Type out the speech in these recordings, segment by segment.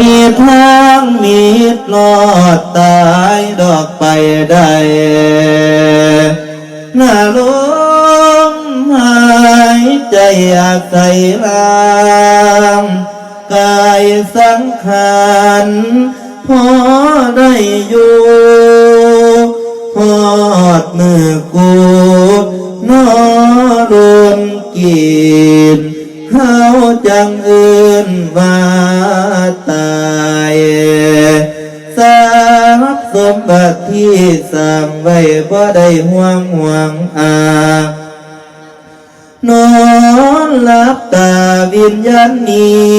มีทางมีรอดตายดอกไปได้หน้าลมหายใจอยากใส่ลามกายสังขารพอได้อยู่พอดมือกูนอรวมกิน เขาจังเอื่นว่าตายทรัพย์สมบัติที่สร้างไว้บ่ได้ห่วงห่วงอานอนหลับตาวิญญาณนี้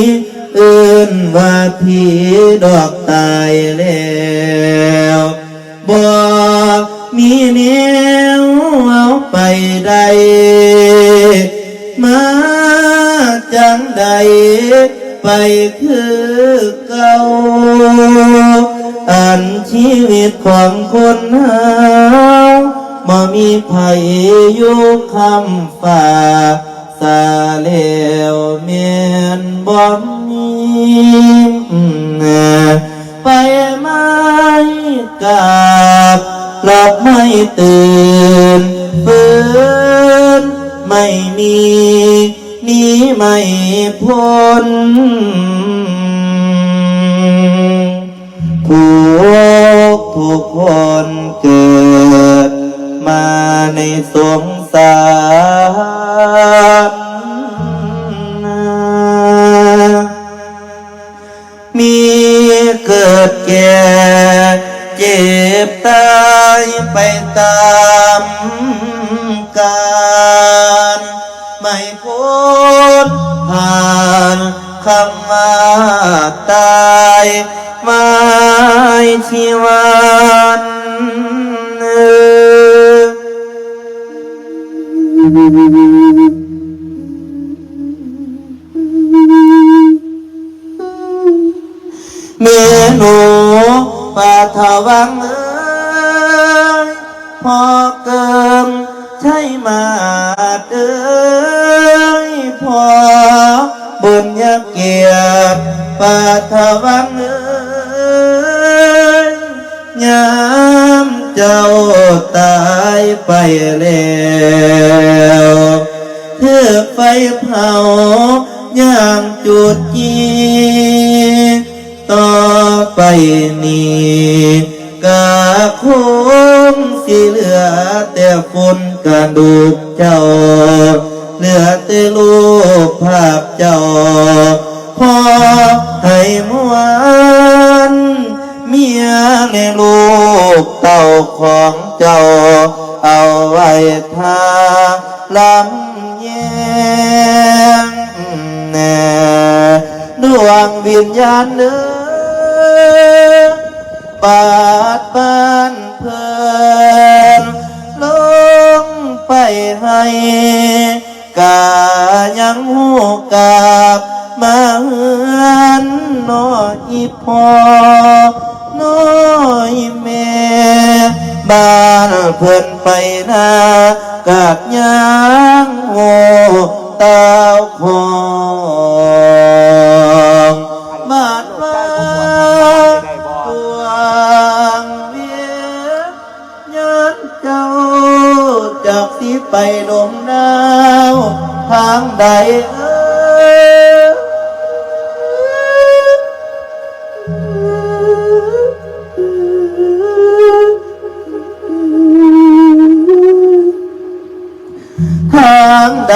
เอื่นว่าผีดอกตายแล้วบ่มีแนวเอาไปได้มา จังใดไปคือเก่าอันชีวิตของคนเฮาบ่มีไผอยู่คำฝ่าสาเลวเมียนบ่มีไปไม่กลับหลับไม่ตื่นฟื้นไม่มี นีไม่พ้นทุกทุกคนเกิดมาในสงสารมีเกิดแก่เจ็บตายไปตามกา ไม่พ้นผ่านคำว่าตายไม่ชีวันเมื่อหนูปาทวังเอ้ยพอเกิมใช่มาเอ้ ยพอบนยาเกียรติปาทวังเอ้ยยามเจ้าตายไปแล้วเถือไฟเผาย่างจุดจีต่อไปนี้กะคงสิเหลือแต่ฝุ่นกระดูกเจ้า เหลือแต่รูปภาพเจ้าพอให้มวนเมียในลูกเต่าของเจ้า เอาไว้ทาลำแยงแน่ดวงวิญญาณเนื้อบาดบ้านเพิ่นลงไปให้ ยังหูกาบมาเฮือนน้อยพอน้อยแม่บ้านเพิ่นไปนากาดยางโง่ตาวของบาดบ้านตัวงเวียนยันเจ้าจากสิไปลมนาว ทางใดเอ้ยทางใด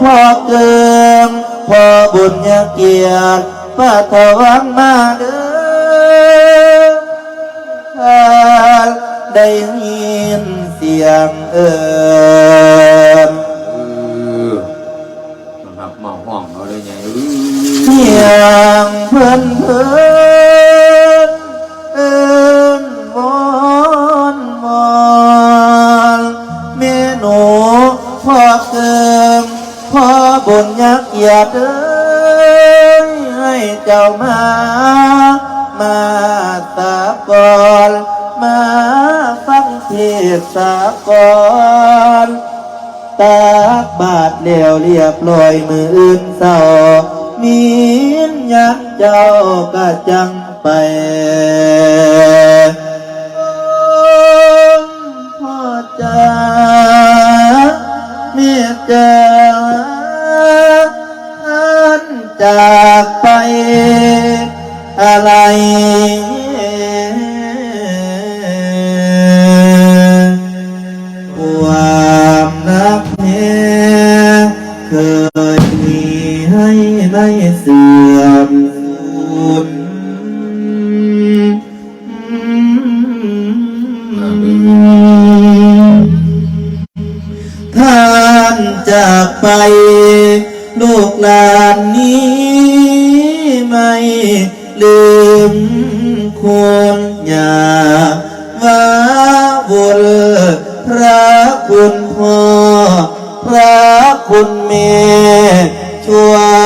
พ่อเกิมพ่อบุญญาเกียรติป้าถวังมาเด้อได้ยินเสียงเอิญเออนะครับมาห้องเอาเลยไงเออเสียงเพิ่นเพิ่น ยักษ์อย่าเดินให้เจ้ามา มาสาก่อนมาฟังเทศสาก่อนตากบาทเดียวเรียบร้อยมืออื่นเศร้ามีนยักเจ้าก็จังไปพ่อจ๋าเมียจ๋าากไปอะไร ความรักแท้เคยมีให้ไม่เสื่อมสูญท่านจากไป ลูกหลานนี้ ไม่ลืมคุณอย่าว่าบุญพระคุณพ่อพระคุณแม่ช่วย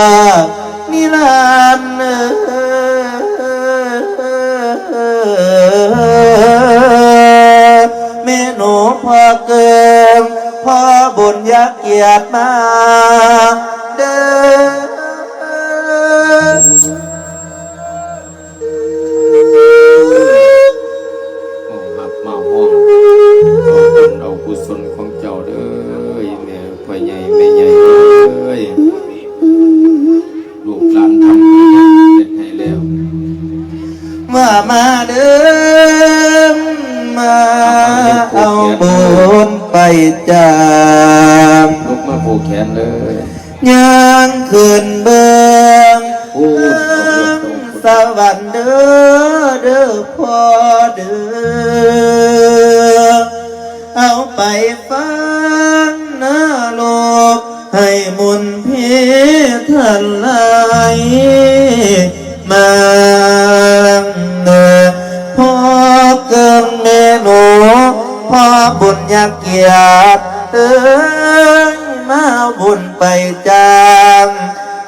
มาเดิมมาเอาบุญไปจามลุกมาผูกแขนเลยย่างขึ้นเบิงโอ้ยเอาเรื่องตรงสวรรค์เด้อเด้อพ่อเด้อเอาไปฟังนาโลกให้มุนเพทันไหล พ่อบุญญาเกียรติเอ้ยมาบุญไปจาง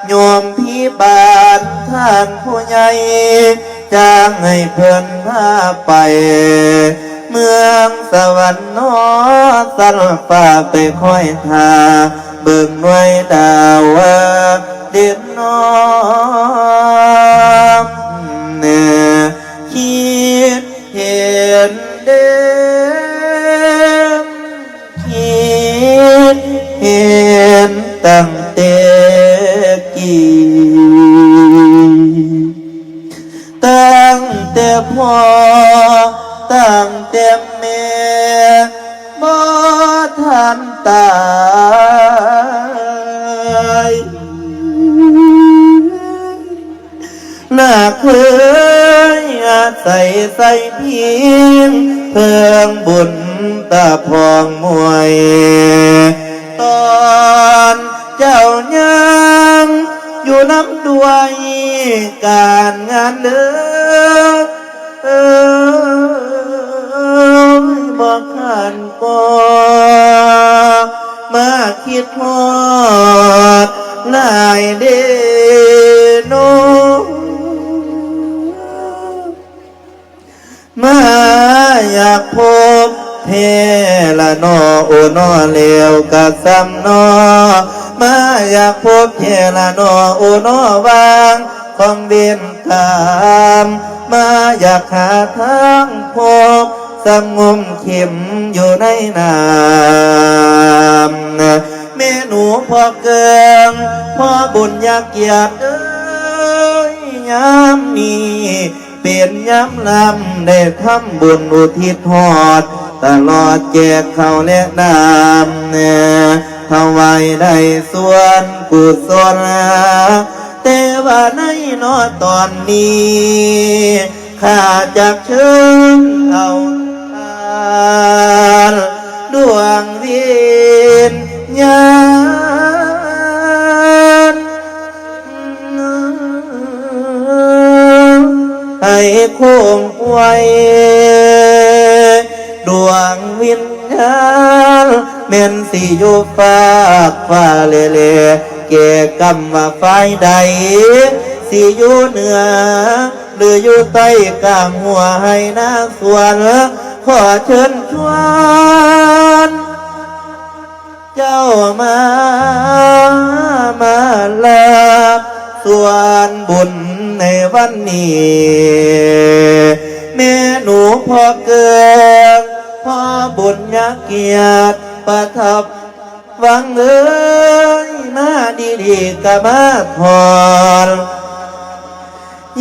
โยมพี่บานท่านผู้ใหญ่จ้างให้เพิ่อนพาไป เมืองสวรรค์นอสันฟ้าไปค่อยทาเบิ่งหน่วยดาวเด่นน้อ ตั้งแต่กี้ตั้งแต่พ่อตั้งแต่แม่บ่ทันตายน่าเคยอาศัยใส่เพียงเพิ่งบุญตาพองมวยตอ นเจ้ายังอยู่น้ำด้วยการงานเด้อ นอเลวกะซ้ำนอมาอยากพบเพละนอโอนอวางของเด่นกามมาอยากหาทางพบสงมเข็มอยู่ในน้ำแม่หนูพ่อเกิงพ่อบุญอยากเกียรติเอ้ยยามนี้เป็นย้ำลำได้ทำบุญอุทิศทอด ตลอดแจกเขาวและน้ำเน่ถวายได้ส่วนกุศลแต่ว่าในนอตอนนี้ข้าจากเชิญเอาทาลดวงวิญญาณให้คงไว้ ดวงวิญญาณเม่นสิอยู่ฝากฟ้าเลเลเกกรรมว่าไฟใด สิอยู่เหนือ หรืออยู่ใต้กลางหัวให้นาส่วนขอเชิญชวนเจ้ามามาลาส่วนบุญในวันนี้ แม่หนูพ่อเกิดพ่อบุญยาเกียรติประทับวังเอ้ยมาดีๆก็มาถอน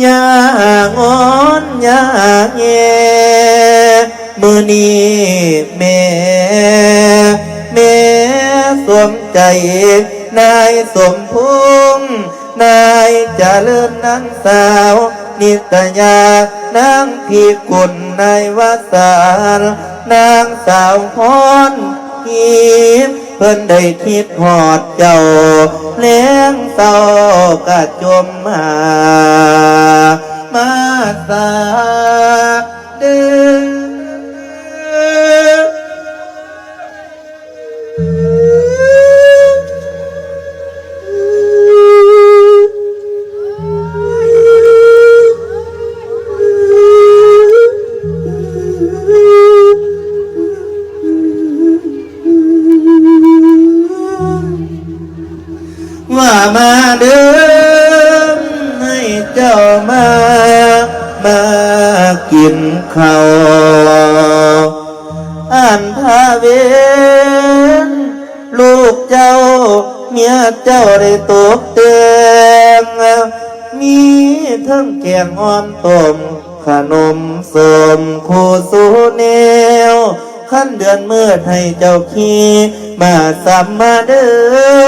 อย่างอนอย่างเงมือนี้แม่แม่สวมใจ นายสมพงษ์นายจะเจริญนางสาว นิตยานางพีกุลนายวาสารนางสาวพรทิพเพิ่นได้คิดหอดเจ้าเลี้ยงเศร้ากะจมมามาสา ว่ามาเดิมให้เจ้ามามากินข้าวอ่านพาเวนลูกเจ้าเมียเจ้าได้ตกเตียงมีทั้งแกงอ้อมต้มขนมสมโคสูเนว ขั้นเดือนมืดให้เจ้าขี้มาสัมมาเด้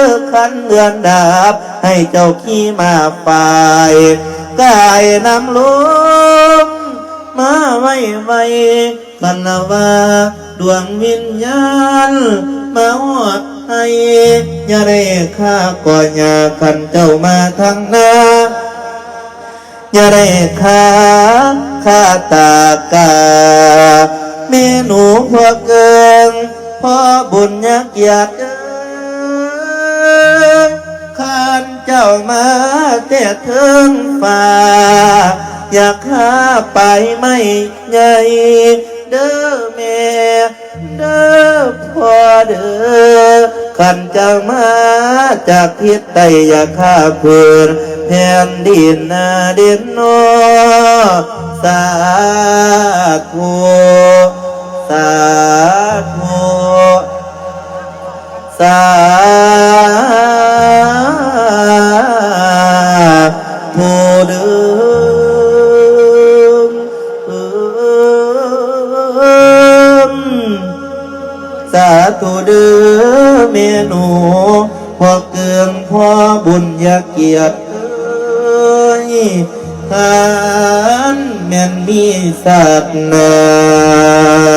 อขั้นเดือนดาบ ให้เจ้าขี้มาฝ่ายกายนำลมมาไว้ไว้คันว่าดวงวิญญาณมาหอดให้ย่าได้ข้าก่อนยาขันเจ้ามาทางหน้าอย่าได้ขาข้าตากา มหนูพ่อเกิงพ่อบุญยักษ์หยาดเอ้ยข้านเจ้ามาแต่เทิงฟ้าอยากข้าไปไม่ใหญ่เด้อแม่เด้อพ่อเด้อขันจะมาจากทิศใต้อยากข้าเพื่อนแผ่นดินนาเด่นโนสาธุ สาธุสาธุเดิมเอิมสาธุเด้อเมนูพ่อเกืองพ่อบุญยาเกียรติเอ้ยทานแม่นมีสัตว์นา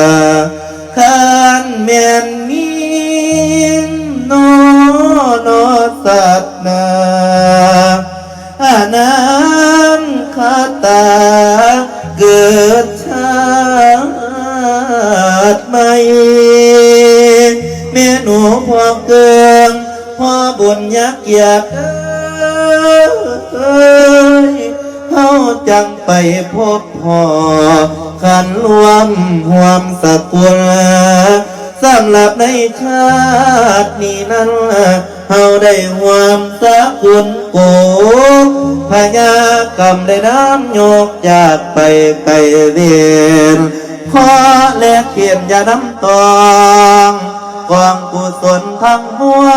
พบพอขันรวมหวมสกุลสำหรับในชาตินี้นั้นเฮาได้หวมสกุลโกพญากรรมได้น้ำโยกจากไปไกลเวียนขอแลกเปลี่ยนยาน้ำตองกองกุศลทั้งมว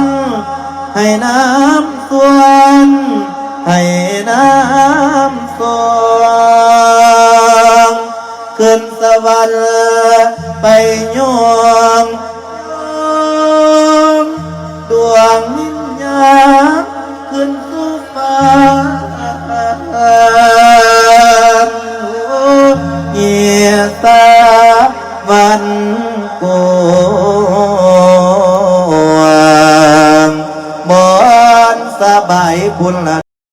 ลให้น้ำส่วนให้น้ำส่วน